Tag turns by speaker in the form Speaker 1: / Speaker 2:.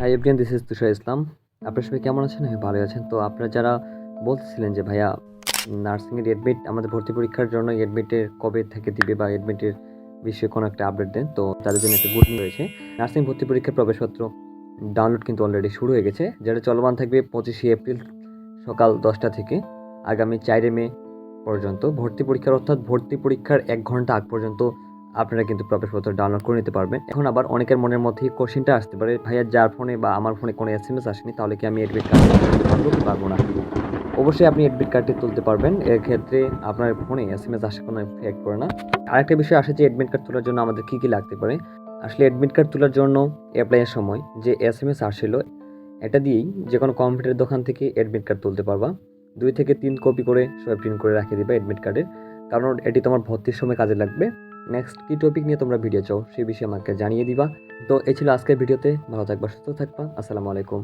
Speaker 1: Hi everyone this is Tushar Islam আপনার সবাই কেমন আছেন? আমি ভালো আছেন তো আপনারা যারা বলতেছিলেন যে, ভাইয়া নার্সিংয়ের এডমিট আমাদের ভর্তি পরীক্ষার জন্য এডমিটের কবে থেকে দিবে বা এডমিটের বিষয়ে কোনো একটা আপডেট দেন? তো তাদের জন্য একটা গুড নিউজ হয়েছে নার্সিং ভর্তি পরীক্ষার প্রবেশপত্র ডাউনলোড কিন্তু অলরেডি শুরু হয়ে গেছে। যেটা চলমান থাকবে পঁচিশে এপ্রিল সকাল দশটা থেকে আগামী চারে মে পর্যন্ত। ভর্তি পরীক্ষার অর্থাৎ ভর্তি পরীক্ষার এক ঘণ্টা আগ পর্যন্ত আপনারা কিন্তু প্রবেশপত্র ডাউনলোড করে নিতে পারবেন। এখন আবার অনেকের মনের মধ্যে কোশ্চেনটা আসতে পারে, ভাইয়া, যার ফোনে বা আমার ফোনে কোনো এস এম এস আসেনি, তাহলে কি আমি এডমিট কার্ড তুলতে পারব না? অবশ্যই আপনি এডমিট কার্ডটি তুলতে পারবেন। এর ক্ষেত্রে আপনার ফোনে এস এম এস আসে কোনো এফেক্ট করে না। আরেকটা বিষয় আসে যে এডমিট কার্ড তোলার জন্য আমাদের কী কী লাগতে পারে? আসলে এডমিট কার্ড তোলার জন্য অ্যাপ্লাইয়ের সময় যে এস এম এস আসছিল, এটা দিয়েই যে কোনো কম্পিউটার দোকান থেকে এডমিট কার্ড তুলতে পারবা। দুই থেকে তিন কপি করে সবাই প্রিন্ট করে রাখে দিবা এডমিট কার্ডের কারণ এটি তোমার ভর্তির সময় কাজে লাগবে। নেক্সট কী টপিক নিয়ে তোমরা ভিডিও চাও সেই বিষয়ে আমাকে জানিয়ে দিবা। তো এই ছিল আজকের ভিডিওতে ভালো থাকবা, সুস্থ থাকবা, আসসালামু আলাইকুম।